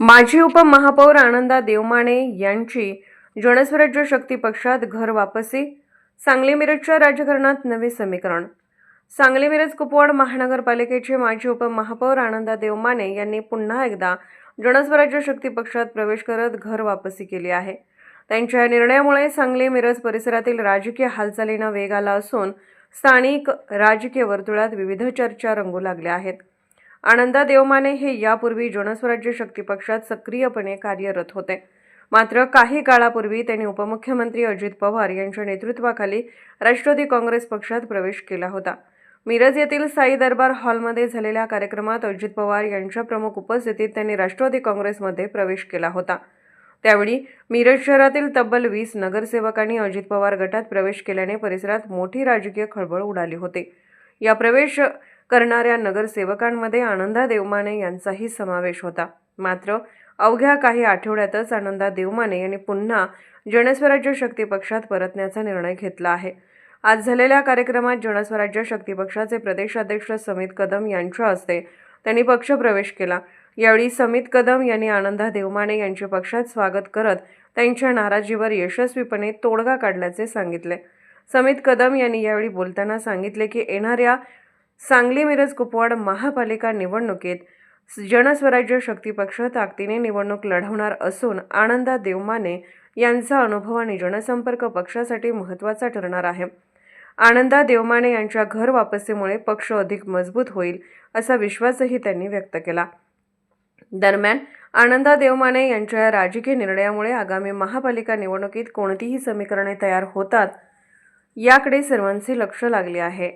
माजी उपमहापौर आनंदा देवमाने यांची जनस्वराज्य शक्ती पक्षात घर वापसी सांगली मिरजच्या राजकारणात नवे समीकरण. सांगली मिरज कुपवाड महानगरपालिकेचे माजी उपमहापौर आनंदा देवमाने यांनी पुन्हा एकदा जनस्वराज्य शक्ती पक्षात प्रवेश करत घर वापसी केली आहे. त्यांच्या या निर्णयामुळे सांगली मिरज परिसरातील राजकीय हालचालींना वेग आला असून स्थानिक राजकीय वर्तुळात विविध चर्चा रंगू लागल्या आहेत. आनंदा देवमाने हे यापूर्वी जनस्वराज्य शक्ती पक्षात सक्रियपणे कार्यरत होते. मात्र काही काळापूर्वी त्यांनी उपमुख्यमंत्री अजित पवार यांच्या नेतृत्वाखाली राष्ट्रवादी काँग्रेस पक्षात प्रवेश केला होता. मिरज येथील साई दरबार हॉलमध्ये झालेल्या कार्यक्रमात अजित पवार यांच्या प्रमुख उपस्थितीत त्यांनी राष्ट्रवादी काँग्रेसमध्ये प्रवेश केला होता. त्यावेळी मिरज शहरातील तब्बल वीस नगरसेवकांनी अजित पवार गटात प्रवेश केल्याने परिसरात मोठी राजकीय खळबळ उडाली होती. या प्रवेश करणाऱ्या नगरसेवकांमध्ये आनंदा देवमाने यांचाही समावेश होता. मात्र अवघ्या काही आठवड्यातच आनंदा देवमाने यांनी पुन्हा जनस्वराज्य शक्ती पक्षात परतण्याचा निर्णय घेतला आहे. आज झालेल्या कार्यक्रमात जनस्वराज्य शक्ती पक्षाचे प्रदेशाध्यक्ष समित कदम यांच्या हस्ते त्यांनी पक्षप्रवेश केला. यावेळी समित कदम यांनी आनंदा देवमाने यांचे पक्षात स्वागत करत त्यांच्या नाराजीवर यशस्वीपणे तोडगा काढल्याचे सांगितले. समित कदम यांनी यावेळी बोलताना सांगितले की येणाऱ्या सांगली मिरज कुपवाड महापालिका निवडणुकीत जनस्वराज्य शक्ती पक्ष ताकदीने निवडणूक लढवणार असून आनंदा देवमाने यांचा अनुभव आणि जनसंपर्क पक्षासाठी महत्त्वाचा ठरणार आहे. आनंदा देवमाने यांच्या घर वापसीमुळे पक्ष अधिक मजबूत होईल असा विश्वासही त्यांनी व्यक्त केला. दरम्यान आनंदा देवमाने यांच्या या राजकीय निर्णयामुळे आगामी महापालिका निवडणुकीत कोणतीही समीकरणे तयार होतात याकडे सर्वांचे लक्ष लागले आहे.